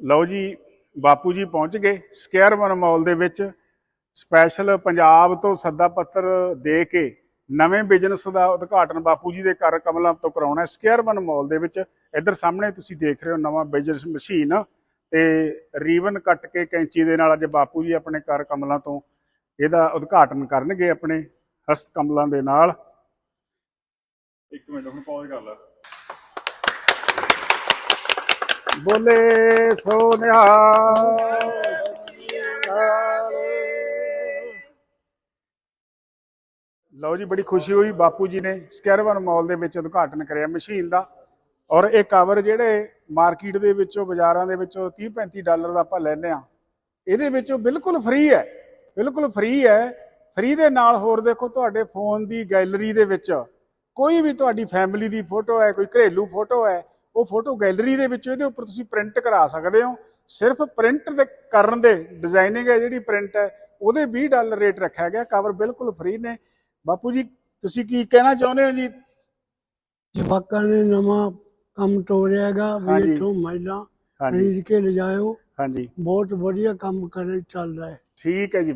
ਲਓ ਜੀ, ਬਾਪੂ ਜੀ ਪਹੁੰਚ ਗਏ ਸਕੁਅਰਵਨ ਮਾਲ ਦੇ ਵਿੱਚ। ਸਪੈਸ਼ਲ ਪੰਜਾਬ ਤੋਂ ਸੱਦਾ ਪੱਤਰ ਦੇ ਕੇ ਨਵੇਂ ਬਿਜ਼ਨਸ ਦਾ ਉਦਘਾਟਨ ਬਾਪੂ ਜੀ ਦੇ ਘਰ ਕਮਲਾਂ ਤੋਂ ਕਰਾਉਣਾ ਹੈ ਸਕੁਅਰਵਨ ਮਾਲ ਦੇ ਵਿੱਚ। ਇੱਧਰ ਸਾਹਮਣੇ ਤੁਸੀਂ ਦੇਖ ਰਹੇ ਹੋ ਨਵਾਂ ਬਿਜ਼ਨਸ ਮਸ਼ੀਨ ਤੇ ਰੀਬਨ ਕੱਟ ਕੇ ਕੈਂਚੀ ਦੇ ਨਾਲ ਅੱਜ ਬਾਪੂ ਜੀ ਆਪਣੇ ਘਰ ਕਮਲਾਂ ਤੋਂ ਇਹਦਾ ਉਦਘਾਟਨ ਕਰਨਗੇ ਆਪਣੇ ਹਸਤ ਕਮਲਾਂ ਦੇ ਨਾਲ। ਇੱਕ ਮਿੰਟ, ਹੁਣ ਪੌਜ਼ ਕਰ ਲੈ। ਬੋਲੇ ਸੋ ਨਿਹਾਲ ਲਓ ਜੀ, ਬੜੀ ਖੁਸ਼ੀ ਹੋਈ ਬਾਪੂ ਜੀ ਨੇ ਸਕੈਰਵਨ ਮਾਲ ਦੇ ਵਿੱਚ ਉਦਘਾਟਨ ਕਰਿਆ ਮਸ਼ੀਨ ਦਾ। ਔਰ ਇਹ ਕਵਰ ਜਿਹੜੇ ਮਾਰਕੀਟ ਦੇ ਵਿੱਚੋਂ, ਬਾਜ਼ਾਰਾਂ ਦੇ ਵਿੱਚੋਂ 30 35 ਡਾਲਰ ਦਾ ਆਪਾਂ ਲੈਨੇ ਆ ਇਹਦੇ ਵਿੱਚੋਂ ਬਿਲਕੁਲ ਫ੍ਰੀ ਹੈ, ਬਿਲਕੁਲ ਫ੍ਰੀ ਹੈ। ਫ੍ਰੀ ਦੇ ਨਾਲ ਹੋਰ ਦੇਖੋ, ਤੁਹਾਡੇ ਫੋਨ ਦੀ ਗੈਲਰੀ ਦੇ ਵਿੱਚ ਕੋਈ ਵੀ ਤੁਹਾਡੀ ਫੈਮਿਲੀ ਦੀ ਫੋਟੋ ਹੈ, ਕੋਈ ਘਰੇਲੂ ਫੋਟੋ ਹੈ ਉਹ ਫੋਟੋ ਗੈਲਰੀ ਦੇ ਵਿੱਚ ਇਹਦੇ ਉੱਪਰ ਤੁਸੀਂ ਪ੍ਰਿੰਟ ਕਰਾ ਸਕਦੇ ਹੋ। ਸਿਰਫ ਪ੍ਰਿੰਟ ਦੇ ਕਰਨ ਦੇ ਡਿਜ਼ਾਈਨਿੰਗ ਹੈ ਜਿਹੜੀ ਪ੍ਰਿੰਟ ਹੈ ਉਹਦੇ 20 ਡਾਲਰ ਰੇਟ ਰੱਖਿਆ ਗਿਆ ਕਵਰ ਬਿਲਕੁਲ ਫ੍ਰੀ ਨੇ। ਬਾਪੂ ਜੀ ਤੁਸੀਂ ਕੀ ਕਹਿਣਾ ਚਾਹੁੰਦੇ ਹੋ ਜੀ? ਜਵਾਕਾਂ ਨੇ ਨਵਾਂ ਕੰਮ ਤੋਰਿਆਗਾ ਵੀ। ਇੱਥੋਂ ਮਹਿਲਾ ਹਾਂਜੀ। ਖਰੀਦ ਕੇ ਲਿਜਾਇਓ। ਹਾਂਜੀ। ਬਹੁਤ ਵਧੀਆ ਕੰਮ ਕਰ ਚੱਲ ਰਿਹਾ ਹੈ। ਠੀਕ ਹੈ ਜੀ।